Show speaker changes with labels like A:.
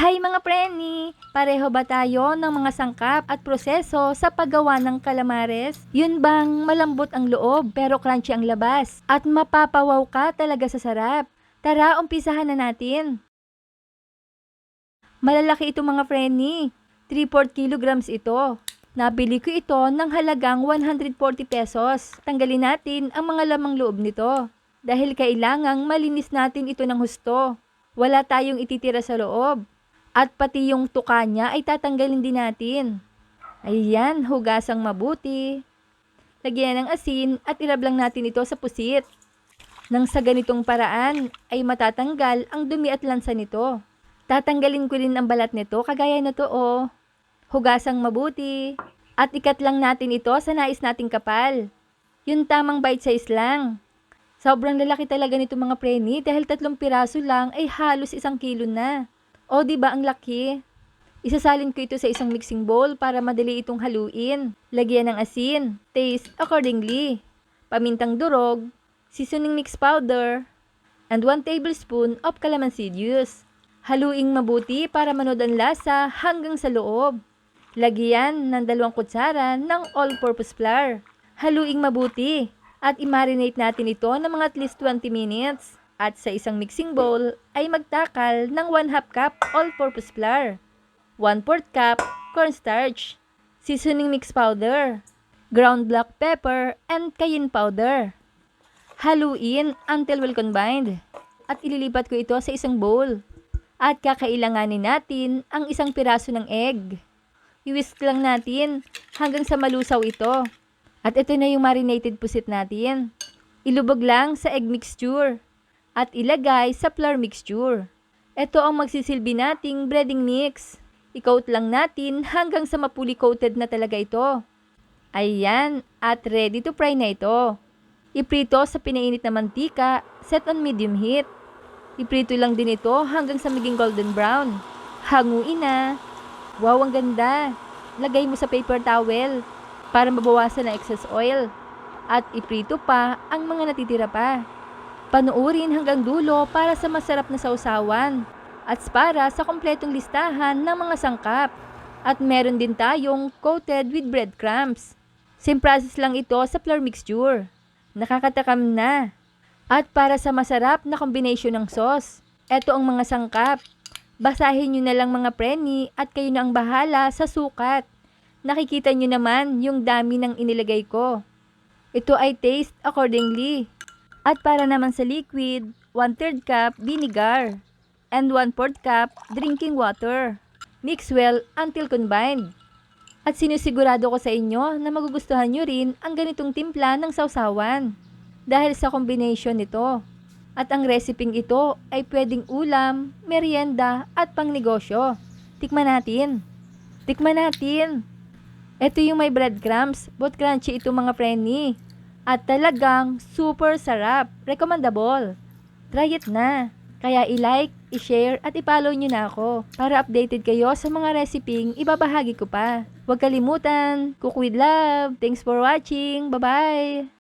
A: Hi mga preni! Pareho ba tayo ng mga sangkap at proseso sa paggawa ng calamares? Yun bang malambot ang loob pero crunchy ang labas? At mapapawaw ka talaga sa sarap? Tara, umpisahan na natin! Malalaki ito mga preni. 3-4 kilograms ito. Nabili ko ito ng halagang 140 pesos. Tanggalin natin ang mga lamang loob nito. Dahil kailangang malinis natin ito ng husto. Wala tayong ititira sa loob. At pati yung tuka niya ay tatanggalin din natin. Ayan, hugasang mabuti. Lagyan ng asin at ilablang natin ito sa pusit. Nang sa ganitong paraan ay matatanggal ang dumi at lansa nito. Tatanggalin ko rin ang balat nito kagaya na to oh. Hugasang mabuti. At ikat lang natin ito sa nais nating kapal. Yung tamang bite size lang. Sobrang lalaki talaga nito mga preni dahil tatlong piraso lang ay halos isang kilo na. O di ba ang laki? Isasalin ko ito sa isang mixing bowl para madali itong haluin. Lagyan ng asin, taste accordingly, pamintang durog, seasoning mix powder, and 1 tablespoon of calamansi juice. Haluing mabuti para manood ang lasa hanggang sa loob. Lagyan ng dalawang kutsara ng all-purpose flour. Haluing mabuti at i-marinate natin ito ng mga at least 20 minutes. At sa isang mixing bowl ay magtakal ng 1 half cup all-purpose flour, 1 4 cup cornstarch, seasoning mix powder, ground black pepper, and cayenne powder. Haluin until well combined at ililipat ko ito sa isang bowl. At kakailanganin natin ang isang piraso ng egg. I-whisk lang natin hanggang sa malusaw ito. At ito na yung marinated pusit natin. Ilubog lang sa egg mixture at ilagay sa flour mixture. Ito ang magsisilbi nating breading mix. I-coat lang natin hanggang sa mapuli coated na talaga ito. Ayan, at ready to fry na ito. Iprito sa pinainit na mantika, set on medium heat. Iprito lang din ito hanggang sa maging golden brown. Hanguin na. Wow, ang ganda. Lagay mo sa paper towel para mabawasan ang excess oil. At iprito pa ang mga natitira pa. Panuorin hanggang dulo para sa masarap na sausawan at para sa kompletong listahan ng mga sangkap. At meron din tayong coated with breadcrumbs. Same process lang ito sa flour mixture. Nakakatakam na. At para sa masarap na combination ng sauce, eto ang mga sangkap. Basahin nyo na lang mga preni at kayo na ang bahala sa sukat. Nakikita nyo naman yung dami ng inilagay ko. Ito ay taste accordingly. At para naman sa liquid, 1 3 cup vinegar and 1 4 cup drinking water. Mix well until combined. At sinusigurado ko sa inyo na magugustuhan nyo rin ang ganitong timpla ng sausawan dahil sa combination nito. At ang reseping ito ay pwedeng ulam, merienda at pangnegosyo. Tikman natin. Tikman natin. Ito yung may breadcrumbs, but crunchy ito mga preni. At talagang super sarap. Recommendable. Try it na. Kaya i-like, i-share at i-follow nyo na ako para updated kayo sa mga reseping ibabahagi ko pa. Huwag kalimutan, cook with love. Thanks for watching. Bye-bye!